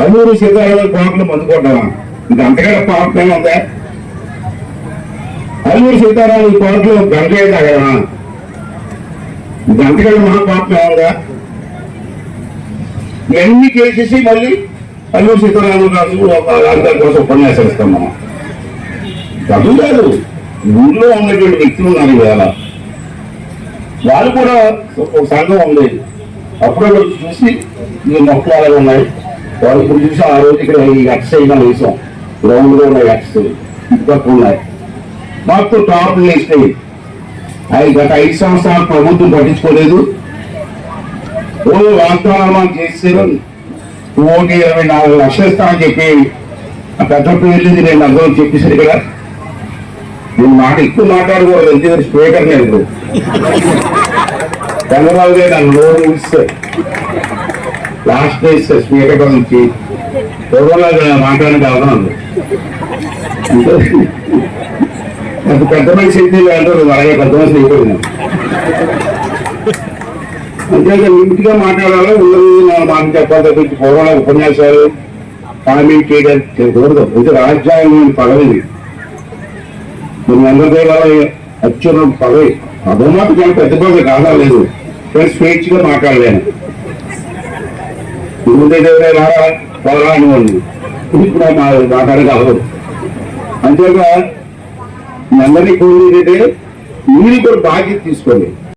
అల్లూరు సీతారామ కోటలు మందుకుంటామా ఇంకా అంతకంటే పాపం ఉందా? అల్లూరు సీతారామ కోటలు గంటలే తాగడమా ఇంకా మహా పాపం ఉందా? ఇవన్నీ చేసేసి మళ్ళీ అల్లూరు సీతారామరాజు ఒక అందరి కోసం ఉపన్యాసం ఇస్తాం మనం చదువు కాదు ఊళ్ళో ఉన్నటువంటి వ్యక్తులు ఉన్నారు ఇవాళ. వాళ్ళు కూడా ఒక సంఘం ఉంది. అప్పుడప్పుడు చూసి ఈ మొక్కలు అలాగే ఉన్నాయి. వాళ్ళు ఇప్పుడు చూసి ఆ రోజు ఇక్కడ ఈ ఎక్సైజ్ మనం వేసాం. గ్రౌండ్లో ఉన్నాయి ఎక్సైజ్ ఇటుపక్క ఉన్నాయి మొత్తం టాప్ వేసినాయి అవి గత ఐదు సంవత్సరాలు ప్రభుత్వం పట్టించుకోలేదు. ఓ వాగ్దానాలు మనం చేశారు. కోటి ఇరవై నాలుగు లక్షలు ఇస్తామని చెప్పి ఆ పెద్ద వెళ్ళింది నేను అందరూ చెప్పేసారు ఇక్కడ. నేను మాట ఎక్కువ మాట్లాడకూడదు ఎందుకంటే స్పీకర్ లేదు చంద్రబాబు గారు నన్ను నోరు ఇస్తే లాస్ట్ డేస్ స్పీకర్ నుంచి పూర్వంగా మాట్లాడడానికి అవసరం ఉంది. అంటే అది పెద్ద మంది అయితే అంటారు అలాగే పెద్ద మంది అయిపోయింది అంతేగా ఇంటిగా మాట్లాడాలి? ఉన్నది మాట చెప్పాలి తప్పించి పూర్వంలో ఉపన్యాసాలు కామెంట్ చేయడం కూడదు ఇది రాజ్యాంగం పదవి మీ అందరి అత్యున్న పదవి. అదో మాట చాలా పెద్ద పదవి కాదా లేదు. కానీ స్వేచ్ఛగా మాట్లాడలేను. ముందే దగ్గర రారా పోరా అని వాళ్ళు ఇప్పుడు మా మాట్లాడగలరు అంతేగా మీ అందరినీ కోరేది మీరు కూడా బాధ్యత తీసుకోండి